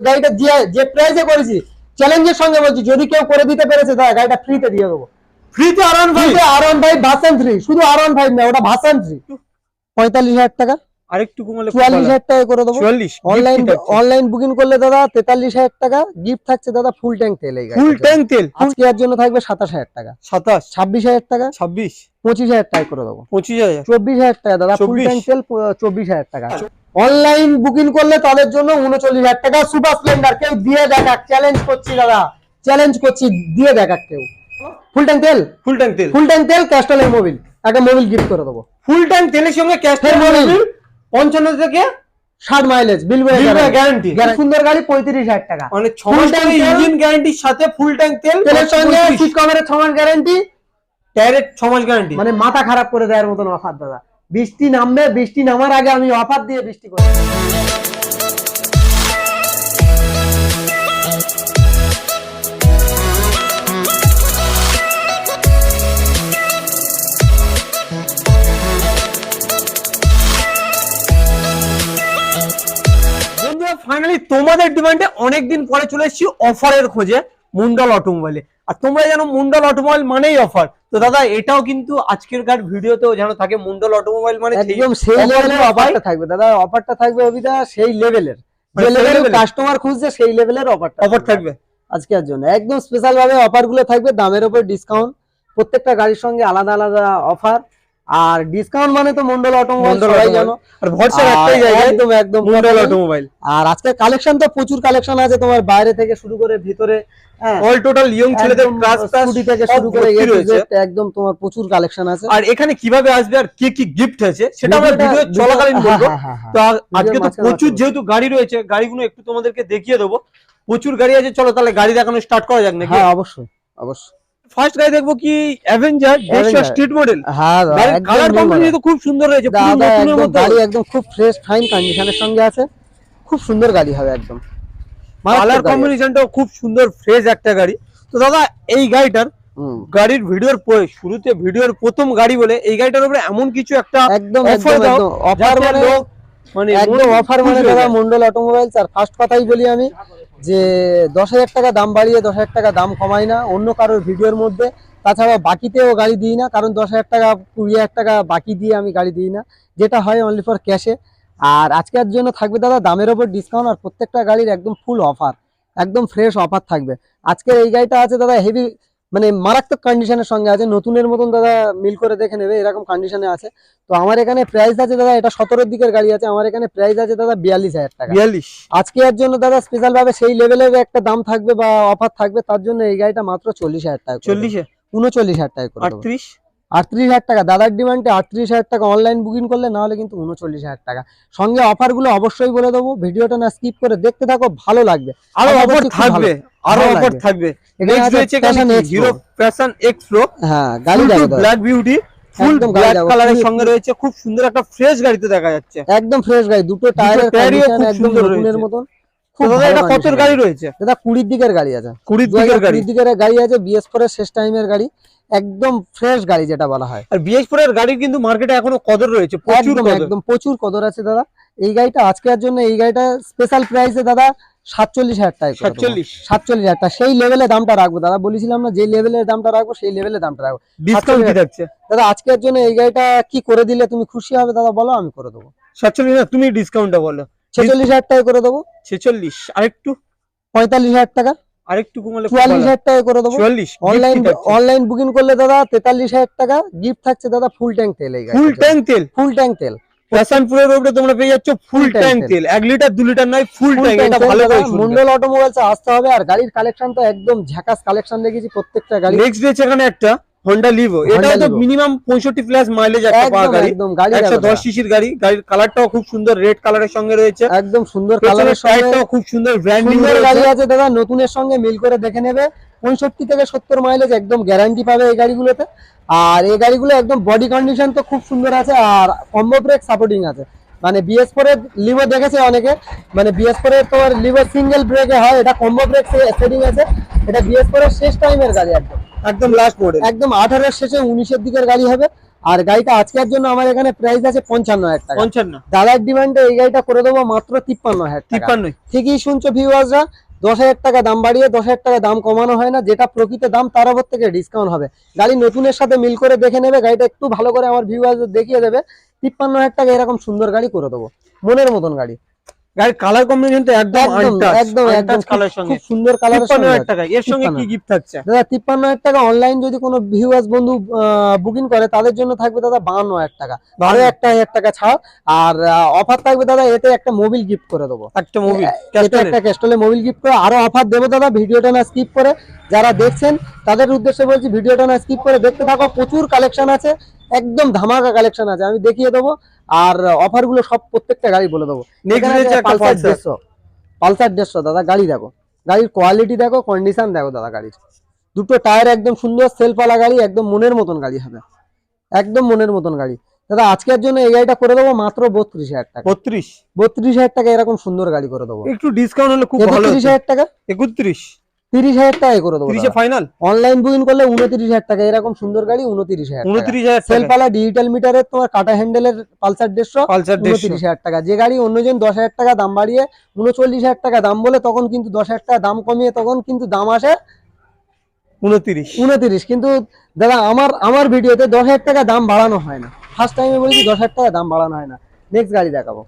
গাড়িটা যে যে প্রাইসে করেছি চ্যালেঞ্জের সঙ্গে বলছি যদি কেউ করে দিতে পেরেছে তাহলে গাড়িটা ফ্রিতে দিয়ে দেবো। ফ্রিতে আর ভাই? Five R one five version three শুধু আর ওয়ান ফাইভ না ওটা ভার্সন থ্রি পঁয়তাল্লিশ হাজার টাকা? আরেকটু কমালে চুয়াল্লিশ হাজার টাকা করে দেবো। চুয়াল্লিশ অনলাইন অনলাইন বুকিং করলে দাদা তেতাল্লিশ হাজার টাকা গিফট থাকছে দাদা ফুল ট্যাঙ্ক তেল এই ফুল ট্যাঙ্ক তেল আজকে এর জন্য থাকবে সাতাশ হাজার টাকা। সাতাশ। ছাব্বিশ হাজার টাকা ছাব্বিশ। পঁচিশ হাজার টাকা করে দেবো। পঁচিশ হাজার। চব্বিশ হাজার টাকা দাদা ফুল ট্যাঙ্ক তেল প- চব্বিশ হাজার টাকা। অনলাইন বুকিং করলে তাদের জন্য উনচল্লিশ হাজার টাকা। সুপার স্প্লেন্ডার কেউ দিয়ে দেখাক চ্যালেঞ্জ করছি দাদা। চ্যালেঞ্জ করছি দিয়ে দেখাক কেউ। ফুল ট্যাঙ্ক তেল? ফুল ট্যাঙ্ক তেল। ফুল ট্যাঙ্ক তেল ক্যাস্টলের মোবিল একটা মোবিল গিফট করে দেবো। ফুল ট্যাঙ্ক তেলের সঙ্গে ফের বলুন। পঞ্চান্ন থেকে ষাট মাইলেজ বিল গ্যারান্টি সুন্দর গাড়ি পঁয়ত্রিশ হাজার টাকা। মানে ছ। ইঞ্জিন গ্যারান্টির সাথে ফুল ট্যাঙ্ক তেল তেলের সঙ্গে সিট কভারের ছ মাস গ্যারান্টি ডাইরেক্ট ছ মাস গ্যারান্টি মানে মাথা খারাপ করে দেওয়ার মতন অফার দাদা। বৃষ্টি নামবে বৃষ্টি নামার আগে আমি অফার দিয়ে বৃষ্টি করি ফাইনালি তোমাদের ডিমান্ডে অনেকদিন পরে চলে এসেছি অফারের খোঁজে মুন্ডল অটোমোবাইলে আর তোমরা জানো মুন্ডল অটোমোবাইল মানেই অফার তো দাদা এটাও কিন্তু আজকের কার ভিডিওতেও যেন থাকে মুন্ডল অটোমোবাইল মানে একদম সেই লেভেলের অফারটা থাকবে। দাদা অফারটা থাকবে অবিদা সেই লেভেলের মানে যে লেভেলের কাস্টমার খুঁজছে সেই লেভেলের অফারটা অফার থাকবে। আজকের জন্য। একদম স্পেশাল ভাবে অফারগুলো থাকবে দামের উপর ডিসকাউন্ট প্রত্যেকটা গাড়ির সঙ্গে আলাদা আলাদা অফার আর ডিসকাউন্ট মানে তো মন্ডল অটোমোবাইল সবাই জানো। আর ভরসা একটাই জায়গায় একদম একদম মুন্ডল অটোমোবাইল আর আজকে কালেকশন তো প্রচুর কালেকশন আছে তোমার বাইরে থেকে শুরু করে ভিতরে অল টোটাল ইয়ং ছেলেদের একদম ক্লাস স্কুটি থেকে শুরু করে A to Z একদম তোমার প্রচুর কালেকশন আছে। আর এখানে কীভাবে আসবে আর কি কি গিফট আছে সেটা আমরা ভিডিও চলাকালীন হ্যাঁ, বলব। হ্যাঁ, হ্যাঁ। তো আজকে তো প্রচুর যেহেতু গাড়ি রয়েছে গাড়িগুলো একটু তোমাদেরকে দেখিয়ে দেবো। প্রচুর গাড়ি আছে চলো তাহলে গাড়ি দেখানো স্টার্ট করা যাক নাকি? হ্যাঁ অবশ্যই অবশ্যই। ফার্স্ট গাড়ি দেখব কি অ্যাভেঞ্জার Avenger। স্ট্রিট মডেল হ্যাঁ কালার কম্বিনেশন খুব সুন্দর রয়েছে গাড়ি একদম খুব ফ্রেশ ফাইন কন্ডিশনের সঙ্গে আছে। খুব সুন্দর গাড়ি হবে একদম। কালার। কম্বিনেশনটাও খুব সুন্দর ফ্রেশ একটা গাড়ি। তো দাদা এই গাড়িটার গাড়ির ভিডিওর পরে শুরুতে ভিডিওর প্রথম গাড়ি বলে এই গাড়িটার উপরে এমন কিছু একটা একদম একদম দাও, অফার মানে মানে একদম অফার মানে দাদা মন্ডল অটোমোবাইলস আর ফার্স্ট কথাই বলি আমি। যে দশ হাজার টাকা দাম বাড়িয়ে দশ হাজার টাকা দাম কমাই না, অন্য কারোর ভিডিওর মধ্যে। তাছাড়া বাকিতেও গাড়ি দিই না, কারণ দশ হাজার টাকা, কুড়ি হাজার টাকা বাকি দিয়ে আমি গাড়ি দিই না। যেটা হয় অনলি ফর ক্যাশে আর আজকের জন্য থাকবে দাদা দামের ওপর ডিসকাউন্ট আর প্রত্যেকটা গাড়ির একদম ফুল অফার একদম ফ্রেশ অফার থাকবে। আজকের এই গাড়িটা আছে দাদা হেভি মানে মারাত্মক কন্ডিশনের সঙ্গে আছে। নতুনের মতন দাদা মিল করে দেখে নেবে এরকম কন্ডিশনে আছে। তো আমার এখানে প্রাইস আছে দাদা এটা সতেরোর দিকের গাড়ি আছে। আমার এখানে প্রাইস আছে দাদা বিয়াল্লিশ হাজার টাকা। বিয়াল্লিশ? আজকে এর জন্য দাদা স্পেশাল ভাবে সেই লেভেলের একটা দাম থাকবে বা অফার থাকবে তার জন্য এই গাড়িটা মাত্র চল্লিশ হাজার টাকা চল্লিশে? উনচল্লিশ হাজার টাকা আটত্রিশ? আটত্রিশ হাজার টাকা। দাদার ডিমান্ডে আটত্রিশ হাজার টাকা অনলাইন বুকিং করলে না হলে কিন্তু উনচল্লিশ হাজার টাকা। সঙ্গে অফারগুলো অবশ্যই বলে দেবো। ভিডিওটা না স্কিপ করে দেখতে থাকো ভালো লাগবে। আরও অফার থাকবে আরও অফার থাকবে। এখানে নেক্সট রয়েছে Passion X Pro। Hero Passion X Pro হ্যাঁ গাড়ি ব্ল্যাক বিউটি ফুল ব্ল্যাক কালারের সঙ্গে রয়েছে খুব সুন্দর একটা ফ্রেশ গাড়িতে দেখা যাচ্ছে। একদম ফ্রেশ গাড়ি দুটো টায়ারের কন্ডিশন একদম নতুনের মতন। তো খুব দাদা ভালো এটা কত condition গাড়ি রয়েছে? দাদা কুড়ির দিকের গাড়ি আছে। কুড়ির দিকের গাড়ি? কুড়ির দিকের গাড়ি আছে বিএস ফোর এর শেষ টাইমের গাড়ি। একদম ফ্রেশ গাড়ি যেটা বলা হয়। আর বিএস ফোর এর গাড়ির কিন্তু মার্কেটে এখনও কদর রয়েছে প্রচুর একদম প্রচুর কদর আছে দাদা। এই গাড়িটা আজকের জন্য এই গাড়িটা স্পেশাল প্রাইসে দাদা সাতচল্লিশ হাজার টাকা সাতচল্লিশ? সাতচল্লিশ হাজার টাকা। সেই লেভেলে দামটা রাখব। দাদা বলেছিলাম না যে লেভেলের দামটা রাখব সেই লেভেলে দামটা রাখব। দাদা আজকের জন্য এই গাড়িটা কি করে দিলে তুমি খুশি হবে? দাদা বলো আমি করে দেবো। সাতচল্লিশ তুমি ডিসকাউন্টটা বলো। ছেচল্লিশ হাজার টাকা করে দেবো। ছেচল্লিশ আরেকটু? পঁয়তাল্লিশ হাজার টাকা। আরেকটু কমালে চুয়াল্লিশ হাজার টাকা করে দেবো। চুয়াল্লিশ অনলাইন অনলাইন বুকিং করলে দাদা তেতাল্লিশ হাজার টাকা গিফট থাকছে দাদা ফুল ট্যাঙ্ক তেল ফুল ট্যাঙ্ক তেল? ফুল ট্যাঙ্ক তেল। তোমরা পেয়ে যাচ্ছ ফুল ট্যাঙ্ক তেল। এক লিটার দু লিটার নয় ফুল ট্যাঙ্ক এটা ভালো মন্ডল অটোমোবাইলস আসতে হবে আর গাড়ির কালেকশন তো একদম ঝাকাস কালেকশন দেখেছি প্রত্যেকটা গাড়ি। নেক্সট একটা হন্ডা লিভো এটাও তো মিনিমাম পঁয়ষট্টি প্লাস মাইলেজ একটা পাওয়া গাড়ি। একদম গাড়ি। সিসির গাড়ি। গাড়ির কালারটাও খুব সুন্দর রেড কালারের সঙ্গে রয়েছে। একদম সুন্দর কালারের সঙ্গে টায়ারটাও খুব সুন্দর ব্র্যান্ডিং সুন্দর গাড়ি আছে দাদা নতুনের সঙ্গে মিল করে দেখে নেবে। পঁয়ষট্টি থেকে সত্তর মাইলেজ একদম গ্যারান্টি পাবে এই গাড়িগুলোতে। আর এই গাড়িগুলো একদম বডি কন্ডিশন তো খুব সুন্দর আছে আর কম্বো ব্রেক সাপোর্টিং আছে। মানে বিএস ফোর এর লিভো দেখেছে অনেকে? মানে বিএস ফোর এর তোমার লিভো সিঙ্গেল ব্রেকে হয় এটা কম্বো ব্রেক সেটিং আছে। এটা বিএস ফোর এর শেষ টাইমের গাড়ি একদম। একদম লাস্ট মডেল একদম আঠারোর শেষে উনিশের দিকের গাড়ি হবে। আর গাড়িটা আজকের জন্য আমার এখানে প্রাইস আছে পঞ্চান্ন হাজার টাকা। পঞ্চান্ন। দাদার ডিমান্ডে এই গাড়িটা করে দেবো মাত্র তিপ্পান্ন হাজার তিপ্পান্ন ঠিকই শুনছো ভিউয়ার্সরা দশ হাজার টাকা দাম বাড়িয়ে দশ হাজার টাকা দাম কমানো হয় না যেটা প্রকৃত দাম তার উপর থেকে ডিসকাউন্ট হবে। গাড়ি নতুনের সাথে মিল করে দেখে নেবে গাড়িটা একটু ভালো করে আমার ভিউয়ার্সদের দেখিয়ে দেবে। তিপ্পান্ন হাজার টাকা এরকম সুন্দর গাড়ি করে দেবো। মনের মতন গাড়ি। গাড়ির কালার কম্বিনেশন তো একদম একদম একদম একদম। কালার খুব- সঙ্গে। খুব সুন্দর কালার টাকা এর সঙ্গে কি গিফট থাকছে? দাদা তিপ্পান্ন হাজার টাকা অনলাইন যদি কোনো ভিউয়ার্স বন্ধু বুকিং করে তাদের জন্য থাকবে দাদা বাহান্ন হাজার টাকা। আরও একটা হাজার টাকা ছাড়। আর অফার থাকবে দাদা এতে একটা মোবিল গিফট করে দেবো। একটা এটা একটা ক্যাস্টলে মোবিল গিফট করে আরও অফার দেবো দাদা ভিডিওটা না স্কিপ করে। যারা দেখছেন তাদের উদ্দেশ্যে বলছি ভিডিওটা না স্কিপ করে দেখতে থাকো প্রচুর কালেকশন আছে। একদম ধামাকা কালেকশন আছে। আমি দেখিয়ে দেবো আর অফারগুলো সব প্রত্যেকটা গাড়ি বলে দেবো। পালসার দেড়শো। পালসার দেড়শো দাদা গাড়ি দেখো। গাড়ির কোয়ালিটি দেখো কন্ডিশন দেখো দাদা গাড়ির। দুটো টায়ার একদম সুন্দর সেলফওয়ালা গাড়ি একদম মনের মতন গাড়ি হবে। একদম মনের মতন গাড়ি। দাদা আজকের জন্য এই গাড়িটা করে দেবো মাত্র বত্রিশ হাজার টাকা। বত্রিশ? বত্রিশ হাজার টাকা এরকম সুন্দর গাড়ি করে দেবো। একটু ডিসকাউন্ট হলে খুব ভালো হাজার টাকা? একত্রিশ? তিরিশ হাজার টাকায় করে দেবো তিরিশে ফাইনাল অনলাইন বুকিং করলে উনত্রিশ হাজার টাকা এরকম সুন্দর গাড়ি উনত্রিশ হাজার উনত্রিশ হাজার সেলফালা ডিজিটাল মিটারের তোমার কাটা হ্যান্ডেলের পালসার দেড়শো পালসার উনত্রিশ হাজার টাকা। যে গাড়ি অন্যজন দশ হাজার টাকা দাম বাড়িয়ে উনচল্লিশ হাজার টাকা দাম বলে তখন কিন্তু দশ হাজার টাকা দাম কমিয়ে তখন কিন্তু দাম আসে উনত্রিশ। উনত্রিশ। কিন্তু দাদা আমার আমার ভিডিওতে দশ হাজার টাকা দাম বাড়ানো হয় না। ফার্স্ট টাইমে বলেছি দশ হাজার টাকা দাম বাড়ানো হয় না। নেক্সট গাড়ি দেখাবো।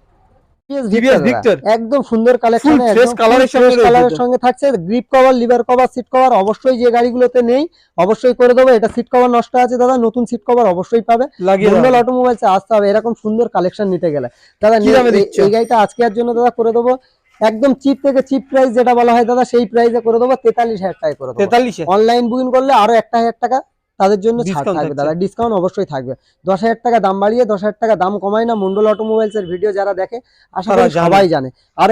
একদম সুন্দর কালেকশন Full fresh colour এর সঙ্গে রয়েছে কালারের সঙ্গে থাকছে। Grip cover lever cover seat cover অবশ্যই যে গাড়িগুলোতে নেই অবশ্যই করে দেবো। এটা সিট কভার নষ্ট আছে দাদা নতুন সিট কভার অবশ্যই পাবে। লাগিয়ে মন্ডল অটোমোবাইলসে আসতে হবে এরকম সুন্দর কালেকশন নিতে গেলে। দাদা এই- গাড়িটা আজকের জন্য দাদা করে দেবো। একদম চিপ থেকে চিপ প্রাইস যেটা বলা হয় দাদা সেই প্রাইসে করে দেবো। তেতাল্লিশ হাজার টাকায় করে দেবো। তেতাল্লিশে? অনলাইন বুকিং করলে আরও একটা হাজার টাকা তাদের জন্য ছাড় থাকবে দাদা। ডিসকাউন্ট অবশ্যই থাকবে। দশ হাজার টাকা দাম বাড়িয়ে দশ হাজার টাকা দাম কমায় না মন্ডল অটোমোবাইলস এর ভিডিও যারা দেখে আশা করি সবাই জানে। আর।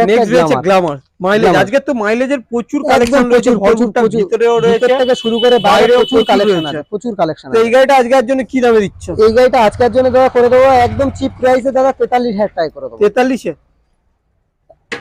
Glamour mileage. আজকে তো মাইলেজের প্রচুর কালেকশন রয়েছে প্রচুর ভিতরেও রয়েছে থেকে শুরু করে বাইরে বাইরেও প্রচুর প্রচুর কালেকশন আছে প্রচুর কালেকশন তো এই গাড়িটা আজকের জন্য কি দামে দিচ্ছ? এই গাড়িটা আজকের জন্য দাদা করে দেবো একদম চিপ প্রাইসে দাদা তেতাল্লিশ হাজার টাকা করে দেবো। তেতাল্লিশে?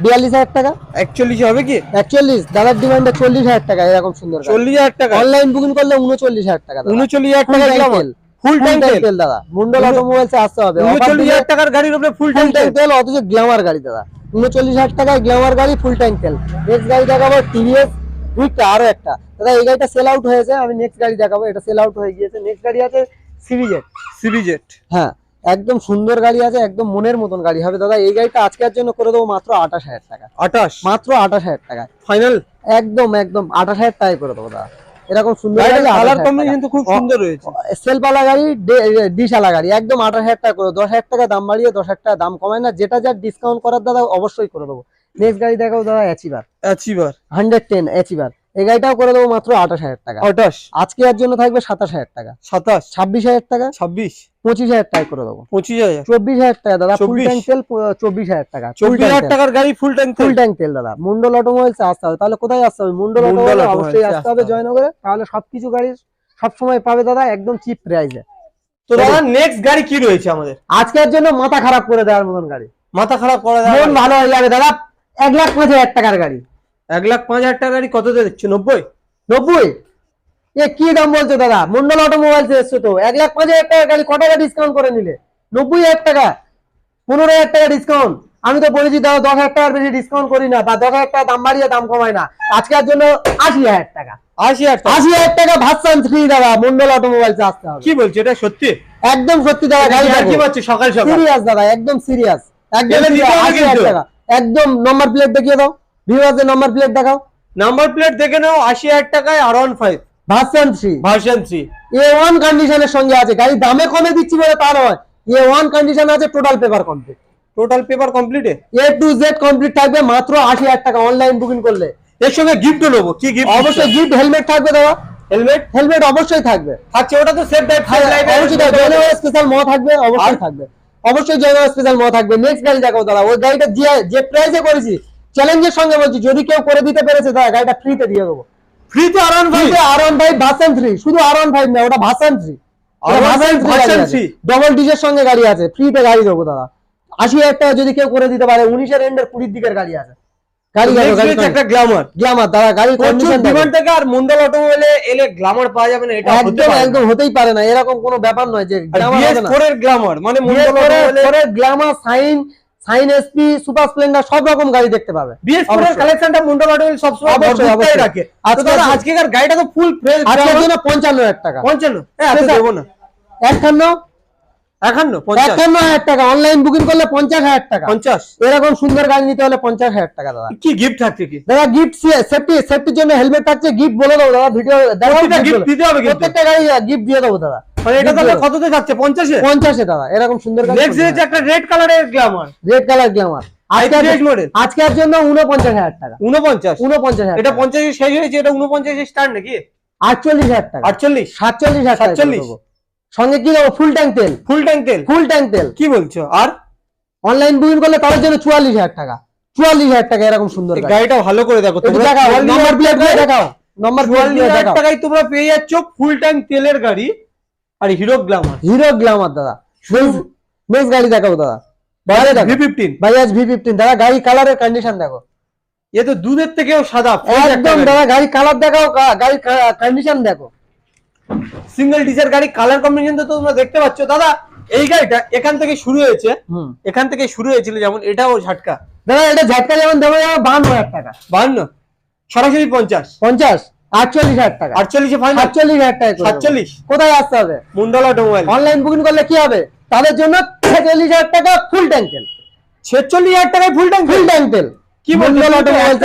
বিয়াল্লিশ হাজার টাকা? একচল্লিশে হবে কি? একচল্লিশ দাদার ডিমান্ডে চল্লিশ হাজার টাকা এরকম সুন্দর চল্লিশ হাজার টাকা? অনলাইন বুকিং করলে উনচল্লিশ হাজার টাকা উনচল্লিশ হাজার টাকা ফুল ফুল ট্যাঙ্ক ট্যাঙ্ক তেল। তেল। দাদা। মন্ডল অটোমোবাইলসে আসতে হবে। Offer উনচল্লিশ দিলে হাজার টাকার গাড়ির উপরে ফুল ট্যাঙ্ক তেল? অথচ গ্ল্যামার গাড়ি দাদা। উনচল্লিশ হাজার টাকায় গ্ল্যামার গাড়ি ফুল ট্যাঙ্ক তেল। নেক্সট গাড়ি দেখাবো টিভিএস দুইটা আরও একটা। দাদা এই গাড়িটা সেল আউট হয়েছে আমি নেক্সট গাড়ি দেখাবো এটা সেল আউট হয়ে গিয়েছে। নেক্সট গাড়ি আছে সিরিজের সিবিজেট হ্যাঁ। একদম সুন্দর গাড়ি আছে একদম মনের মতন গাড়ি হবে। দাদা এই গাড়িটা আজকের জন্য করে দেবো মাত্র আঠাশ হাজার টাকা। আঠাশ? মাত্র আঠাশ হাজার টাকা। ফাইনাল একদম একদম আঠাশ হাজার টাকায় করে দেবো দাদা। এরকম সুন্দর গাড়ি কালার কম্বিনেশন তো খুব সুন্দর রয়েছে। গাড়ি ডিশালা গাড়ি একদম আঠাশ হাজার টাকা করে দশ হাজার টাকা দাম বাড়িয়ে দশ হাজার টাকা দাম কমায় না। যেটা যা ডিসকাউন্ট করার দাদা অবশ্যই করে দেবো। নেক্সট গাড়ি দেখাবো দাদা Achiever Achiever hundred ten Achiever এই গাড়িটাও করে দেবো মাত্র আঠাশ হাজার টাকা। আঠাশ? আজকে এর জন্য থাকবে সাতাশ হাজার টাকা। সাতাশ? ছাব্বিশ হাজার টাকা? ছাব্বিশ? পঁচিশ হাজার টাকা করে দেবো। পঁচিশ হাজার? চব্বিশ হাজার টাকা দাদা ফুল ট্যাঙ্ক তেল চব্বিশ হাজার টাকা। চব্বিশ হাজার টাকার গাড়ি ফুল ট্যাঙ্ক ফুল ট্যাঙ্ক তেল দাদা। মন্ডল অটোমোবাইলস আসতে হবে। তাহলে কোথায় আসতে হবে? মন্ডল অটোমোবাইল অবশ্যই আসতে হবে। জয়নগরে। তাহলে সবকিছু গাড়ি সবসময় পাবে দাদা একদম চিপ প্রাইসে তো দাদা নেক্সট গাড়ি কি রয়েছে আমাদের? আজকের জন্য মাথা খারাপ করে দেওয়ার মতন গাড়ি। মাথা খারাপ করা মন যায় ভালো হয়ে যাবে দাদা। এক লাখ পাঁচ হাজার টাকার গাড়ি। এক লাখ পাঁচ হাজার টাকা গাড়ি কত দিচ্ছে? নব্বই? নব্বই? এ কি দাম বলছো দাদা? মন্ডল অটোমোবাইলস এসছো তো। এক লাখ পাঁচ হাজার টাকা গাড়ি ক টাকা ডিসকাউন্ট করে নিলে? নব্বই হাজার টাকা? পনেরো হাজার টাকা ডিসকাউন্ট আমি তো বলেছি দাদা দশ হাজার টাকার বেশি ডিসকাউন্ট করি না বা দশ হাজার টাকা দাম বাড়িয়ে দাম কমায় না। আজকের জন্য আশি হাজার টাকা। আশি হাজার আশি হাজার টাকা ভার্সান থ্রি দাদা মন্ডল অটোমোবাইলস আসতে হবে। কি বলছে? এটা সত্যি? একদম সত্যি দাদা গাড়ি কি পাচ্ছে সকাল সকাল? সিরিয়াস দাদা একদম সিরিয়াস একদম এলে দিতে হবে 80,000 কিন্তু। টাকা। একদম নম্বর প্লেট দেখিয়ে দাও। ভিউয়ার্সের নম্বর প্লেট দেখাও। নাম্বার প্লেট দেখে নাও আশি হাজার টাকায় R one five version three version three A one কন্ডিশনের সঙ্গে আছে। গাড়ি দামে কমে দিচ্ছি বলে তা নয়। এ ওয়ান কন্ডিশন আছে total paper complete total paper কমপ্লিটে A? To Z complete থাকবে মাত্র আশি হাজার টাকা অনলাইন বুকিং করলে। এর সঙ্গে গিফটও নেব। কি গিফট অবশ্যই গিফট হেলমেট থাকবে দাদা। হেলমেট হেলমেট অবশ্যই থাকবে। আচ্ছা ওটা তো সেফ ড্রাইভ অবশ্যই জয়নগর স্পেশাল ম থাকবে অবশ্যই থাকবে। অবশ্যই জয়নগর স্পেশাল ম থাকবে। নেক্সট গাড়ি দেখাও দাদা। ওই গাড়িটা যে যে প্রাইসে করেছি চ্যালেঞ্জের সঙ্গে বলছি যদি কেউ করে দিতে পেরেছে দাদা গাড়িটা ফ্রিতে দিয়ে দেবো। ফ্রিতে R one five version three শুধু আর ওয়ান ফাইভ না ওটা version three R15 version three। Double ডিজের সঙ্গে গাড়ি আছে। ফ্রিতে গাড়ি দেবো দাদা। আশি হাজার টাকা যদি কেউ করে দিতে পারে উনিশের এন্ডের কুড়ির দিকের গাড়ি আছে। গাড়ি একটা গ্ল্যামার গ্ল্যামার দাদা কন্ডিশন ডিমান্ড থাকে আর মন্ডল অটোমোবাইলে এলে গ্ল্যামার পাওয়া যাবে না এটা একদম একদম হতেই পারে না। এরকম কোনো ব্যাপার নয় যে গ্ল্যামার মানে Mondal অটোমোবাইলে glamour shine shine SP super splendor সব রকম গাড়ি দেখতে পাবে। বিএস এর কালেকশনটা মন্ডল অটোমোবাইল সবসময় অবশ্যই, অবশ্যই। রাখে। আজকে আজকেকার গাড়িটা তো ফুল ফ্রেশ আজকের জন্য পঞ্চান্ন হাজার টাকা। পঞ্চান্ন? হ্যাঁ এত ঠিক না। একান্ন? একান্ন একান্ন হাজার টাকা। অনলাইন বুকিং করলে পঞ্চাশ হাজার টাকা। পঞ্চাশ। এরকম সুন্দর গাড়ি নিতে হলে পঞ্চাশ হাজার টাকা দাদা। কি গিফট থাকছে কি? দাদা গিফট সেফটি সেফটির জন্য হেলমেট থাকছে। গিফট বলে দেবো দাদা। ভিডিও প্রত্যেকটা gift দিতে হবে প্রত্যেকটা গাড়ি গিফট দিয়ে দেবো দাদা। মানে এটা তাহলে কততে দাদা এরকম সুন্দর নেক্সট একটা রেড কালারের গ্ল্যামার রেড কালার গ্ল্যামার আজকের জন্য উনপঞ্চাশ হাজার টাকা। উনপঞ্চাশ উনপঞ্চাশ এটা পঞ্চাশে শেষ হয়েছে এটা উনপঞ্চাশে স্টার্ট নাকি? আটচল্লিশ হাজার টাকা। আটচল্লিশ? সাতচল্লিশ হাজার টাকা 47 দেবো। সঙ্গে কি দেবো? ফুল ট্যাঙ্ক তেল। ফুল ট্যাঙ্ক তেল? ফুল ট্যাঙ্ক তেল। কি বলছো? আর? অনলাইন বুকিং করলে তাদের জন্য চুয়াল্লিশ হাজার টাকা। চুয়াল্লিশ হাজার টাকা এরকম সুন্দর গাড়িটা ভালো করে দেখো দেখাও নম্বর প্লেট দেখাও। নম্বর প্লেট দেখাও। টাকায় তোমরা পেয়ে যাচ্ছ ফুল ট্যাঙ্ক তেলের গাড়ি। আর হিরো গ্ল্যামার হিরো গ্ল্যামার দাদা। নেক্সট গাড়ি দেখাও দাদা। গাড়ি ভি দেখো ফিফটিন বাজাজ ভি ফিফটিন দাদা গাড়ি কালারের কন্ডিশন দেখো। এ তো দুধের থেকেও সাদা একদম দাদা গাড়ি কালার দেখাও গাড়ি কন্ডিশন দেখো। সিঙ্গেল ডিজের গাড়ি কালার কম্বিনেশন তো তোমরা দেখতে পাচ্ছ। দাদা এই গাড়িটা এখান থেকে শুরু হয়েছে। এখান থেকে শুরু হয়েছিল যেমন এটাও ঝাটকা। দাদা এটা ঝাটকা যেমন দেবো যাবে বান্ন হাজার টাকা। বাহান্ন সরাসরি পঞ্চাশ। পঞ্চাশ? আটচল্লিশ হাজার টাকা। আটচল্লিশে সাতচল্লিশ হাজার টাকা সাতচল্লিশ? কোথায় আসতে হবে? মুন্ডল অটোমোবাইল অনলাইন বুকিং করলে কি হবে? তাদের জন্য ছেচল্লিশ হাজার টাকা ফুল ট্যাঙ্ক তেল ছেচল্লিশ হাজার টাকায় ফুল ট্যাঙ্ক ফুল ট্যাঙ্ক তেল কি? মন্ডল অটোমোবাইল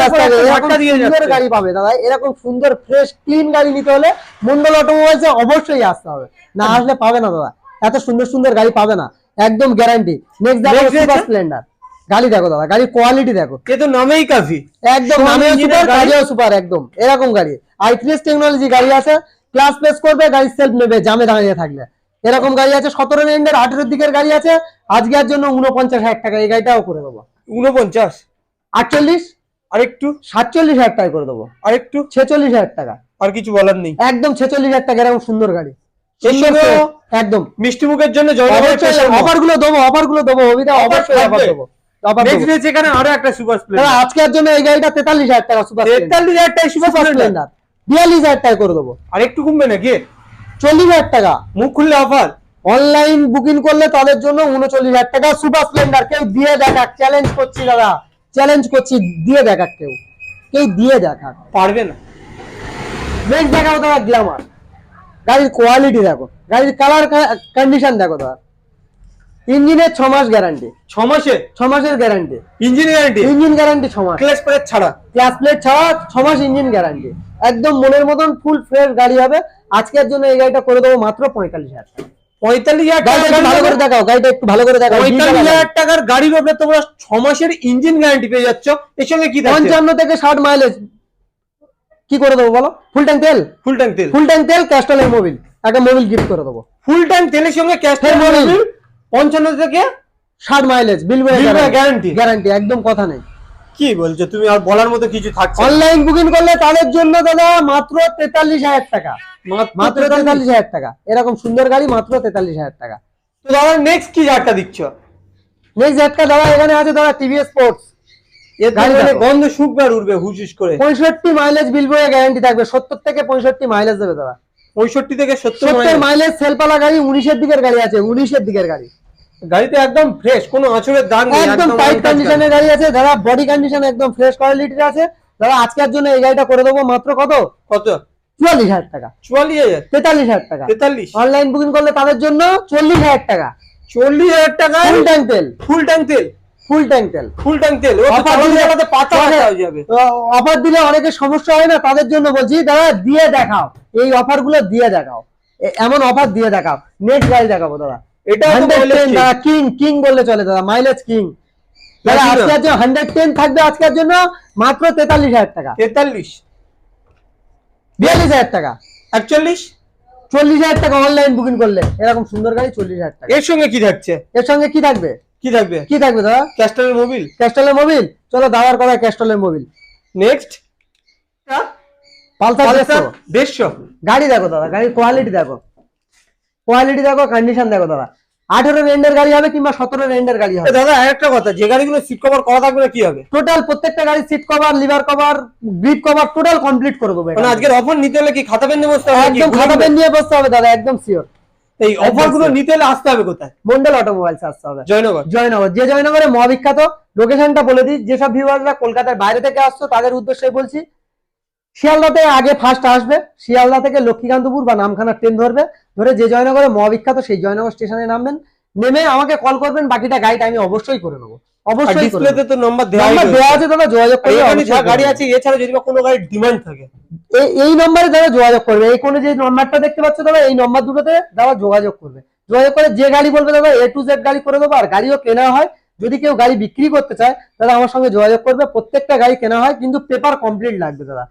সুন্দর গাড়ি পাবে। দাদা এরকম সুন্দর ফ্রেশ ক্লিন গাড়ি নিতে হলে মন্ডল অটোমোবাইলস অবশ্যই আসতে হবে। না আসলে পাবে না দাদা। এত সুন্দর সুন্দর গাড়ি পাবে না। একদম গ্যারান্টি নেক্সট স্প্লেন্ডার গাড়ি দেখো দাদা গাড়ির কোয়ালিটি দেখো। এ তো নামেই কাফি। একদম নামেও সুপার গাড়ি। কাজেও সুপার একদম এরকম গাড়ি। আইপিএস টেকনোলজি গাড়ি আছে ক্লাস প্লেস করবে গাড়ি সেলফ নেবে জামে দাঁড়িয়ে থাকলে এরকম গাড়ি আছে সতেরো এন্ডের আঠেরোর দিকের গাড়ি আছে আজকের জন্য উনপঞ্চাশ হাজার টাকা এই গাড়িটাও করে দেবো। উনপঞ্চাশ আটচল্লিশ? আরেকটু? সাতচল্লিশ হাজার টাকা করে দেবো। আরেকটু? ছেচল্লিশ হাজার টাকা। আর কিছু বলার নেই। একদম ছেচল্লিশ হাজার টাকা এরকম সুন্দর গাড়ি। একদম। মিষ্টি মুখের জন্য অফারগুলো দেবো অফারগুলো দেবো অফার দেবো। এখানে আরও একটা সুপার দাদা স্প্লেন্ডার আজকের জন্য এই গাড়িটা তেতাল্লিশ হাজার টাকা সুপার টাকা স্প্লেন্ডার। টাকা করে দেবো। আর একটু কমবে নাকি টাকা। মুখ খুললে অফার? অনলাইন বুকিং করলে তাদের জন্য উনচল্লিশ হাজার টাকা সুপার স্প্লেন্ডার। কেউ দিয়ে দেখাক চ্যালেঞ্জ করছি দাদা। চ্যালেঞ্জ করছি দিয়ে দেখাক কেউ। কেউ দিয়ে দেখাক। পারবে না। দেখাও গ্ল্যামার গাড়ির কোয়ালিটি দেখো। গাড়ির কালার কন্ডিশন দেখো দাদা। ইঞ্জিনের ছ মাস গ্যারান্টি ছ মাসে ছ মাসের guarantee engine guarantee engine guarantee ছ মাস। ক্লাস প্লেট ছাড়া? ক্লাস প্লেট ছাড়া ছ মাস ইঞ্জিন গ্যারান্টি একদম মনের মতন ফুল ফ্রেশ গাড়ি হবে। আজকের জন্য এই গাড়িটা করে দেবো মাত্র পঁয়তাল্লিশ হাজার টাকা। পঁয়তাল্লিশ হাজার ভালো করে দেখাও গাড়িটা একটু ভালো করে দেখাও। পঁয়তাল্লিশ হাজার টাকার গাড়ির তোমরা ছ মাসের ইঞ্জিন গ্যারান্টি পেয়ে যাচ্ছ। এর সঙ্গে কি পঞ্চান্ন থেকে ষাট মাইলেজ কি করে দেবো বলো? ফুল ট্যাঙ্ক তেল? ফুল ট্যাঙ্ক তেল। ফুল ট্যাঙ্ক তেল ক্যাস্টলের মোবিল একটা মোবিল গিফট করে দেবো। ফুল ট্যাঙ্ক তেলের সঙ্গে মোবিল। পঞ্চান্ন থেকে ষাট মাইলেজ বিল guarantee। গ্যারান্টি একদম কথা নেই। কি বলছো? তুমি আর বলার মতো কিছু থাকছে অনলাইন বুকিং করলে তাদের জন্য দাদা মাত্র তেতাল্লিশ হাজার টাকা। মাত্র তেতাল্লিশ। হাজার টাকা। এরকম সুন্দর গাড়ি মাত্র তেতাল্লিশ হাজার টাকা। তো দাদা নেক্সট কি ঝাড়টা দিচ্ছ? নেক্সট একটা দাদা এখানে আছে দাদা টিভিএস স্পোর্টস দেখো। গন্ধ শুকবে আর উঠবে হুস করে। পঁয়ষট্টি মাইলেজ বিল বয়ে গ্যারান্টি থাকবে। সত্তর থেকে পঁয়ষট্টি মাইলেজ দেবে দাদা। পঁয়ষট্টি থেকে সত্তর মাইলেজ সেলপালা গাড়ি উনিশের দিকের গাড়ি আছে উনিশের দিকের গাড়ি। গাড়িতে একদম ফ্রেশ কোনো আঁচড়ের দাগ নেই একদম টাইট কন্ডিশনের গাড়ি আছে দাদা বডি কন্ডিশন একদম ফ্রেশ কোয়ালিটির আছে দাদা আজকের জন্য এই গাড়িটা করে দেবো মাত্র কত? কত? চুয়াল্লিশ হাজার টাকা। চুয়াল্লিশ হাজার? তেতাল্লিশ হাজার টাকা। তেতাল্লিশ? অনলাইন বুকিং করলে তাদের জন্য চল্লিশ হাজার টাকা। চল্লিশ হাজার টাকায় ফুল ট্যাঙ্ক তেল। ফুল ট্যাঙ্ক তেল। ফুল ট্যাঙ্ক তেল। ফুল ট্যাঙ্ক তেল। Offer দিলে- পাতা হয়ে যাবে। অফার দিলে অনেকের সমস্যা হয় না তাদের জন্য বলছি দাদা দিয়ে দেখাও। এই অফারগুলো দিয়ে দেখাও। এমন অফার দিয়ে দেখাও। নেক্সট গাড়ি দেখাবো দাদা। King। কিং কিং বললে চলে দাদা মাইলেজ কিং দাদা Platinum। আজকের জন্য হান্ড্রেড টেন থাকবে আজকের জন্য মাত্র তেতাল্লিশ হাজার টাকা। তেতাল্লিশ। বিয়াল্লিশ হাজার টাকা। একচল্লিশ? চল্লিশ হাজার টাকা অনলাইন বুকিং করলে। এরকম সুন্দর গাড়ি চল্লিশ হাজার টাকা। এর সঙ্গে কি থাকছে? এর সঙ্গে কি থাকবে? কি থাকবে? কি থাকবে দাদা? মোবিল ক্যাস্টলের মোবিল চলো দাদার কথা ক্যাস্টলের মোবিল নেক্সট পালসার দেড়শো। দেড়শো। গাড়ি দেখো দাদা গাড়ির কোয়ালিটি দেখো। কোয়ালিটি দেখো কন্ডিশন দেখো দাদা। আঠেরো রেন্ডের গাড়ি হবে কিংবা সতেরো রেন্ডের গাড়ি হবে। দাদা একটা কথা যে গাড়িগুলো সিট কভার করা থাকবে কি হবে? টোটাল প্রত্যেকটা গাড়ি seat cover lever cover grip cover total complete করে দেবো মানে আজকের অফার নিতে হলে কি খাতা পেন নিয়ে বসতে হবে একদম খাতা পেন নিয়ে বসতে হবে দাদা একদম শিওর এই অফারগুলো নিতে হলে আসতে হবে কোথায়? মন্ডল অটোমোবাইলস আসতে হবে। জয়নগর। জয়নগর। যে জয়নগরে মহাবিখ্যাত লোকেশনটা বলে দিই যেসব ভিউয়াররা কলকাতার বাইরে থেকে আসছো তাদের উদ্দেশ্যে বলছি শিয়ালদাতে আগে ফার্স্ট আসবে। শিয়ালদা থেকে লক্ষ্মীকান্তপুর বা নামখানা ট্রেন ধরবে। ধরে যে জয়নগরে মহাবিখ্যাত সেই জয়নগর স্টেশনে নামবেন। নেমে আমাকে কল করবেন বাকিটা গাইড আমি অবশ্যই করে নেব। অবশ্যই ডিসপ্লেতে তো নম্বর দেওয়া নাম্বার দেওয়া আছে দাদা যোগাযোগ করবে এখানে যা গাড়ি আছে এছাড়া যদি কোনো গাড়ির ডিমান্ড থাকে। এই এই নম্বরে দাদা যোগাযোগ করবে। এই কোণে যে নম্বরটা দেখতে পাচ্ছ দাদা এই নম্বর দুটোতে দাদা যোগাযোগ করবে। যোগাযোগ করে যে গাড়ি বলবে দাদা এ টু জেড গাড়ি করে দেবো আর গাড়িও কেনা হয়। যদি কেউ গাড়ি বিক্রি করতে চায় দাদা আমার সঙ্গে যোগাযোগ করবে। প্রত্যেকটা গাড়ি কেনা হয় কিন্তু পেপার কমপ্লিট লাগবে দাদা।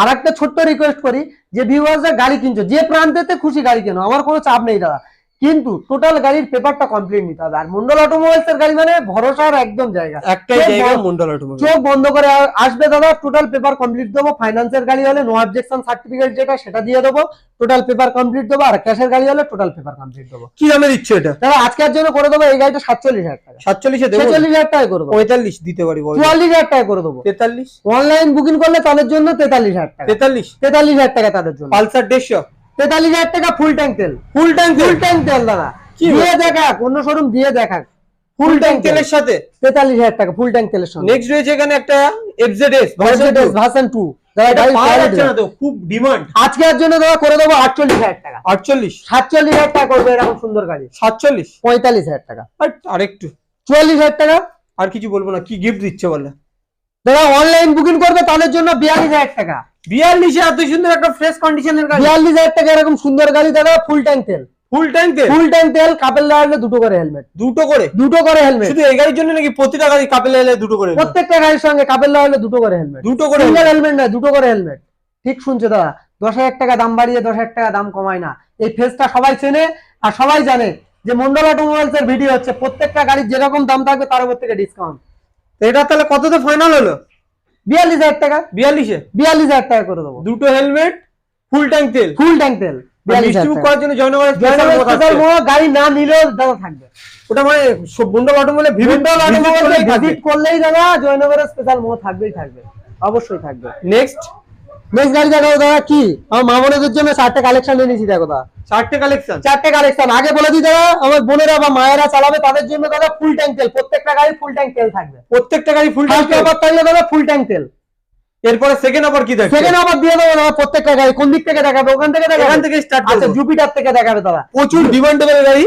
আর একটা ছোট্ট রিকোয়েস্ট করি, যে ভিউয়ার্সরা গাড়ি কিনছো, যে প্রান্তেতে খুশি গাড়ি কেনো, আমার কোনো চাপ নেই দাদা। কিন্তু টোটাল গাড়ির পেপারটা কমপ্লিট নিতে হবে। আর মন্ডল অটোমোবাইলস এর গাড়ি মানে ভরসার একদম জায়গা। একটাই জায়গা মন্ডল অটোমোবাইল চোখ বন্ধ করে আসবে দাদা টোটাল পেপার কমপ্লিট দেবো। ফাইন্যান্সের গাড়ি হলে নো অবজেকশন সার্টিফিকেট যেটা সেটা দিয়ে দেবো। টোটাল পেপার কমপ্লিট দেবো। আর ক্যাশের গাড়ি হলে টোটাল পেপার কমপ্লিট দেবো। কি দামে দিচ্ছে এটা? দাদা আজকের জন্য করে দেবো এই গাড়িটা সাতচল্লিশ হাজার টাকা। সাতচল্লিশে দেবো? ছেচল্লিশ হাজার টাকা করে দেবো। পঁয়তাল্লিশ দিতে পারি বল। চুয়াল্লিশ হাজার টাকা করে দেবো। তেতাল্লিশ? অনলাইন বুকিং করলে তাদের জন্য তেতাল্লিশ হাজার টাকা। তেতাল্লিশ? তেতাল্লিশ হাজার টাকা তাদের জন্য। পালসার দেড়শো? তেতাল্লিশ হাজার টাকা ফুল ট্যাঙ্ক তেল। ফুল ট্যাঙ্ক ফুল ট্যাঙ্ক তেল দাদা। দিয়ে দেখাক অন্য শোরুম দিয়ে দেখাক ফুল ট্যাঙ্ক তেলের সাথে? তেতাল্লিশ হাজার টাকা ফুল ট্যাঙ্ক তেলের সঙ্গে। নেক্সট রয়েছে এখানে একটা এফজেডএস ভার্সন টু খুব ডিমান্ড আজকের জন্য দাদা করে দেবো আটচল্লিশ হাজার টাকা। আটচল্লিশ? সাতচল্লিশ হাজার টাকা করবে এরকম সুন্দর গাড়ি। সাতচল্লিশ? পঁয়তাল্লিশ হাজার টাকা। আর আরেকটু। চুয়াল্লিশ হাজার টাকা? আর কিছু বলব না কি গিফট দিচ্ছে বলে? যারা অনলাইন বুকিং করবে তাদের জন্য বিয়াল্লিশ হাজার টাকা। বিয়াল্লিশে এত সুন্দর একটা ফ্রেশ কন্ডিশনের গাড়ি। বিয়াল্লিশ হাজার টাকা এরকম সুন্দর গাড়ি দাদা ফুল ট্যাঙ্ক তেল। ফুল ট্যাঙ্ক তেল? ফুল ট্যাঙ্ক তেল কাপেল লাগলে দুটো করে হেলমেট দুটো করে? দুটো করে হেলমেট শুধু এই গাড়ির জন্য নাকি প্রতিটা গাড়ি কাপেল দুটো করে প্রত্যেকটা গাড়ির সঙ্গে কাপেল লাগলে দুটো করে হেলমেট দুটো করে সিঙ্গেল হেলমেট না দুটো করে হেলমেট ঠিক শুনছো দাদা দশ হাজার টাকা দাম বাড়িয়ে দশ হাজার টাকা দাম কমায় না। এই সবাই চেনে আর সবাই জানে যে মন্ডল অটোমোবাইলস এর ভিডিও হচ্ছে প্রত্যেকটা গাড়ির যেরকম দাম থাকবে তার উপর থেকে ডিসকাউন্ট এটা তাহলে কততে ফাইনাল হলো? বিয়াল্লিশ হাজার টাকা। বিয়াল্লিশে? বিয়াল্লিশ হাজার টাকা করে দেবো। দুটো হেলমেট ফুল ট্যাঙ্ক তেল? ফুল ট্যাঙ্ক তেল। করার জন্য। গাড়ি না নিলেও দাদা থাকবে। ওটা মানে অটোমোবাইলে ভিজিট করলেই দাদা জয়নগরের স্পেশাল মোড় থাকবেই থাকবে। অবশ্যই থাকবে। নেক্সট নেক্সট গাড়ি দেখাবো দাদা কি? আমার মা বোনেদের জন্য চারটে কালেকশন এনেছি দেখো দাদা। চারটে কালেকশন চারটে কালেকশন আগে বলে দিই দাদা আমার বোনেরা বা মায়েরা চালাবে তাদের জন্য দাদা ফুল ট্যাঙ্ক তেল। প্রত্যেকটা গাড়ি ফুল ট্যাঙ্ক তেল থাকবে। প্রত্যেকটা গাড়ি ফুল ট্যাঙ্ক থাকলে দাদা ফুল ট্যাঙ্ক তেল। এরপরে সেকেন্ড অফার কি দেখছে? সেকেন্ড অফার দিয়ে দেবো দাদা প্রত্যেকটা গাড়ি। কোন দিক থেকে দেখাবে? ওখান থেকে দেখাবে? এখান থেকে স্টার্ট আচ্ছা জুপিটার থেকে দেখাবে দাদা। প্রচুর ডিমান্ডেবল গাড়ি।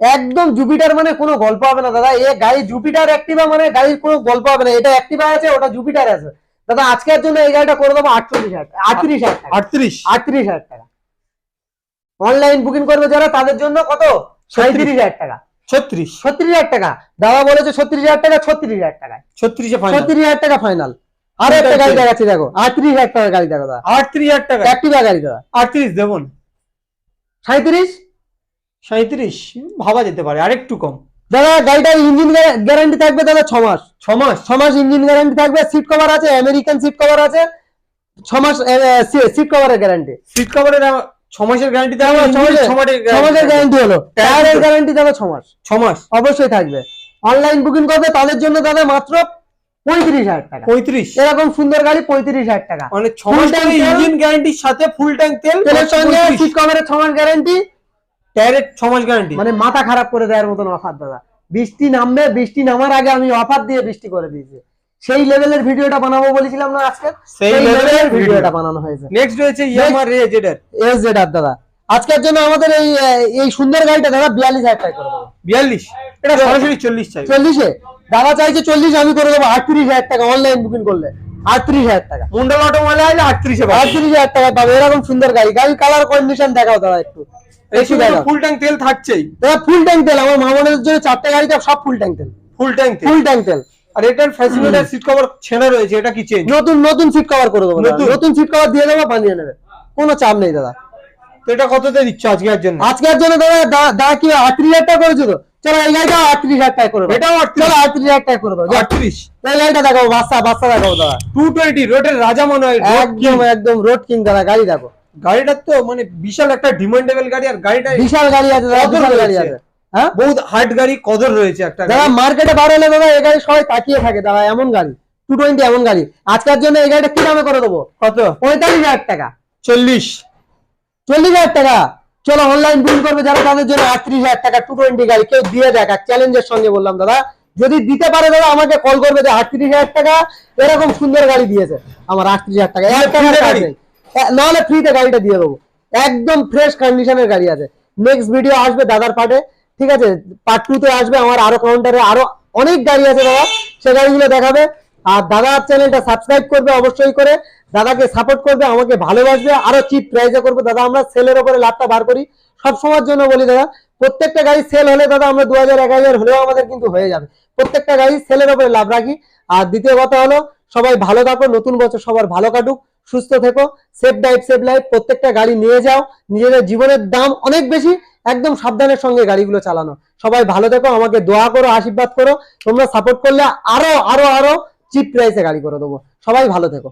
একদম জুপিটার মানে কোনো গল্প হবে না দাদা। এ গাড়ি জুপিটার অ্যাক্টিভা মানে গাড়ির কোনো গল্প হবে না। এটা অ্যাক্টিভা আছে ওটা জুপিটার আছে। দাদা আজকের জন্য এই গাড়িটা করে দেবো আটচল্লিশ হাজার টাকা আটত্রিশ হাজার আটত্রিশ? আটত্রিশ হাজার টাকা। অনলাইন বুকিং করবে যারা তাদের জন্য কত? সাঁত্রিশ হাজার টাকা। ছত্রিশ। ছত্রিশ হাজার টাকা। দাদা বলেছে ছত্রিশ হাজার টাকা ছত্রিশ হাজার টাকায় ছত্রিশে ছত্রিশ হাজার টাকা ফাইনাল আর একটা গাড়ি দেখাচ্ছি দেখো। আটত্রিশ হাজার টাকা গাড়ি দেখো দাদা। আটত্রিশ হাজার টাকা। অ্যাক্টিভা গাড়ি দাদা। আটত্রিশ দেবন সাঁত্রিশ সাঁত্রিশ ভাবা যেতে পারে আরেকটু কম। দাদা গাড়িটার ইঞ্জিন গ্যারান্টি থাকবে দাদা ছ মাস। ছ মাস? ছ মাস ইঞ্জিন গ্যারান্টি থাকবে সিট কভার আছে আমেরিকান সিট কভার আছে। ছ মাস সিট কভারের গ্যারান্টি সিট কভারের ছ মাসের গ্যারান্টি দেওয়া ছ মাসের- গ্যারান্টি হলো। টায়ারের দুটো। গ্যারান্টি দাদা ছ মাস। ছ মাস। অবশ্যই থাকবে। অনলাইন বুকিং করবে তাদের জন্য দাদা মাত্র পঁয়ত্রিশ হাজার টাকা। পঁয়ত্রিশ? এরকম সুন্দর গাড়ি পঁয়ত্রিশ হাজার টাকা। মানে ছ মাস ইঞ্জিন গ্যারান্টির সাথে ফুল ট্যাঙ্ক তেল তেলের সঙ্গে সিট কভারের ছ মাস গ্যারান্টি টায়ারের ছ মাস গ্যারান্টি মানে মাথা খারাপ করে দেওয়ার মতন অফার দাদা। বৃষ্টি নামবে বৃষ্টি নামার আগে আমি অফার দিয়ে বৃষ্টি করে দিয়েছি। সেই লেভেলের ভিডিওটা বানাবো বলেছিলাম না আজকে? সেই লেভেলের ভিডিওটা বানানো হয়েছে। নেক্সট রয়েছে ইয়ামার রেজেডার এস দাদা। আজকের জন্য আমাদের এই এই সুন্দর গাড়িটা দাদা বিয়াল্লিশ হাজার টাকা করে দেবো। বিয়াল্লিশ? এটা সরাসরি চল্লিশ চাই। চল্লিশে? দাদা চাইছে চল্লিশ আমি করে দেবো আটত্রিশ হাজার টাকা অনলাইন বুকিং করলে। আটত্রিশ হাজার টাকা। মুন্ডাল অটোমোবাইল আছে আটত্রিশে আটত্রিশ হাজার টাকা পাবে এরকম সুন্দর গাড়ি। গাড়ি কালার কন্ডিশন দেখাও দাদা একটু। ফুল ট্যাঙ্ক তেল থাকছেই। দাদা ফুল ট্যাঙ্ক তেল আমার মামনের জন্য চারটে গাড়িতে সব ফুল ট্যাঙ্ক তেল। ফুল ট্যাঙ্ক তেল। ফুল ট্যাঙ্ক তেল। আর এটার ফ্যাসিলিটার সিট কভার ছেঁড়া রয়েছে এটা কি চেঞ্জ নতুন নতুন সিট কভার করে দেবো দাদা। নতুন? নতুন সিট কভার দিয়ে দেবো বানিয়ে নেবে। কোনো চাপ নেই দাদা। তো এটা কততে দিচ্ছ আজকের জন্য? আজকের জন্য দাদা দা- কি আটত্রিশ হাজার টাকা করেছ তো? চলো এই গাড়িটা আটত্রিশ হাজার টাকা করে এটাও আটত্রিশ? চলো আটত্রিশ হাজার টাকা করে দেবো। আটত্রিশ? গাড়িটা দেখাবো বাচ্চা বাচ্চা দেখাবো দাদা। টু টোয়েন্টি রোডের রাজা মনে হয় একদম একদম রোড কিং দাদা গাড়ি দেখো। গাড়িটার তো মানে বিশাল একটা ডিমান্ডেবল গাড়ি আর গাড়িটা বিশাল গাড়ি আছে বিশাল গাড়ি আছে। হ্যাঁ? বহুত হার্ড গাড়ি কদর রয়েছে একটা দাদা মার্কেটে বার হলে দাদা এই গাড়ি সবাই তাকিয়ে থাকে দাদা এমন গাড়ি টু টোয়েন্টি এমন গাড়ি। আজকের জন্য এই গাড়িটা কি দামে করে দেবো? কত? পঁয়তাল্লিশ হাজার টাকা। চল্লিশ। চল্লিশ হাজার টাকা। চলো অনলাইন বুকিং করবে যারা তাদের জন্য আটত্রিশ হাজার টাকা টু টোয়েন্টি গাড়ি কেউ দিয়ে দেখ চ্যালেঞ্জের সঙ্গে বললাম দাদা। যদি দিতে পারে দাদা আমাকে কল করবে যে আটত্রিশ হাজার টাকা এরকম সুন্দর গাড়ি দিয়েছে। আমার আটত্রিশ হাজার টাকা। এক টাকা এ- নাহলে ফ্রিতে গাড়িটা দিয়ে দেবো। একদম ফ্রেশ কন্ডিশনের গাড়ি আছে। নেক্সট ভিডিও আসবে দাদার পার্টে ঠিক আছে? পার্ট টু তে আসবে আমার আরও কাউন্টারে আরও অনেক গাড়ি আছে দাদা, সে গাড়িগুলো দেখাবে। আর দাদার চ্যানেলটা সাবস্ক্রাইব করবে অবশ্যই করে, দাদাকে সাপোর্ট করবে, আমাকে ভালোবাসবে, আরও চিপ প্রাইসে করবে। দাদা, আমরা সেলের উপরে লাভটা বার করি। সব সময়ের জন্য বলি দাদা, প্রত্যেকটা গাড়ি সেল হলে দাদা, আমরা দু হাজার এক হাজার হলেও আমাদের কিন্তু হয়ে যাবে। প্রত্যেকটা গাড়ি সেলের ওপরে লাভ রাখি। আর দ্বিতীয় কথা হলো, সবাই ভালো থাকো, নতুন বছর সবার ভালো কাটুক। সুস্থ থেকো সেফ ড্রাইভ সেফ লাইফ প্রত্যেকটা গাড়ি নিয়ে যাও, নিজেদের জীবনের দাম অনেক বেশি, একদম সাবধানের সঙ্গে গাড়িগুলো চালানো। সবাই ভালো থেকো, আমাকে দোয়া করো, আশীর্বাদ করো, তোমরা সাপোর্ট করলে আরও আরও আরও চিপ প্রাইসে গাড়ি করে দেবো। সবাই ভালো থেকো।